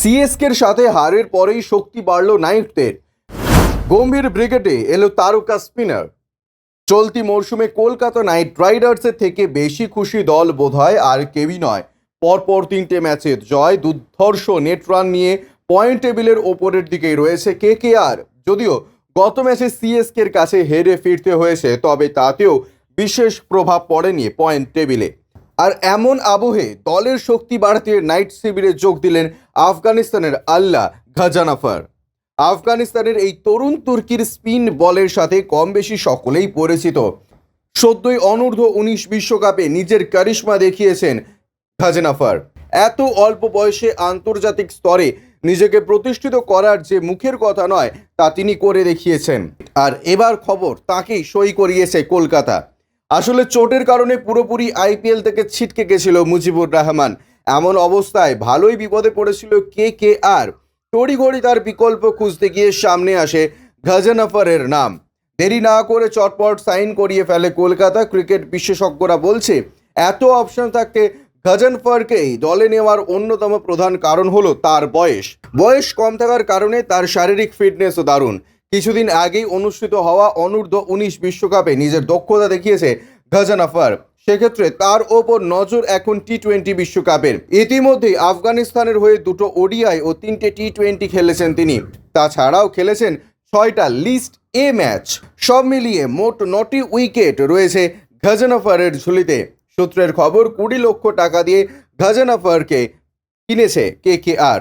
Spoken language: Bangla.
সিএসকের সাথে হারের পরেই শক্তি বাড়ল নাইটদের। গম্ভীর ব্রিগেডে এলো তারকা স্পিনার। চলতি মরশুমে কলকাতা নাইট রাইডার্সের থেকে বেশি খুশি দল বোধহয় আর কেউই নয়। পরপর তিনটে ম্যাচে জয়, দুর্ধর্ষ নেট রান নিয়ে পয়েন্ট টেবিলের ওপরের দিকেই রয়েছে কে কে আর যদিও গত ম্যাচে সিএসকের কাছে হেরে ফিরতে হয়েছে, তবে তাতেও বিশেষ প্রভাব পড়েনি পয়েন্ট টেবিলে। আর এমন আবহে দলের শক্তি বাড়াতে নাইট শিবিরে যোগ দিলেন আফগানিস্তানের আল্লাহ ঘাজানাফার। আফগানিস্তানের এই তরুণ তুর্কির স্পিন বলের সাথে কম বেশি সকলেই পরিচিত। সদ্যই অনূর্ধ্ব উনিশ বিশ্বকাপে নিজের কারিশমা দেখিয়েছেন খাজেনাফার এত অল্প বয়সে আন্তর্জাতিক স্তরে নিজেকে প্রতিষ্ঠিত করার যে মুখের কথা নয়, তা তিনি করে দেখিয়েছেন। আর এবার খবর তাকেই সই করিয়েছে কলকাতা। আসলে চোটের কারণে পুরোপুরি আইপিএল থেকে ছিটকে গেছিল মুজিবুর রহমান। এমন অবস্থায় ভালোই বিপদে পড়েছিল কে কে আর। তড়িঘড়ি তার বিকল্প খুঁজতে গিয়ে সামনে আসে গাজানাফারের নাম। দেরি না করে চটপট সাইন করিয়ে ফেলে কলকাতা ক্রিকেট বিশেষজ্ঞরা বলছে, এত অপশন থাকতে গাজানফারকেই দলে নেওয়ার অন্যতম প্রধান কারণ হলো তার বয়স। বয়স কম থাকার কারণে তার শারীরিক ফিটনেসও দারুণ। কিছুদিন আগেই অনুষ্ঠিত হওয়া অনূর্ধ্ব উনিশ বিশ্বকাপে নিজের দক্ষতা দেখিয়েছে গাজানাফার সেক্ষেত্রে তার ওপর নজর এখন টি টোয়েন্টি বিশ্বকাপের। ইতিমধ্যেই আফগানিস্তানের হয়ে দুটো ওডিআই ও তিনটে টি টোয়েন্টি খেলেছেন তিনি। তাছাড়াও খেলেছেন ছয়টা লিস্ট এ ম্যাচ। সব মিলিয়ে মোট নটি উইকেট রয়েছে গাজানাফারের ঝুলিতে। সূত্রের খবর, কুড়ি লক্ষ টাকা দিয়ে গাজানাফারকে কিনেছে কে কে আর।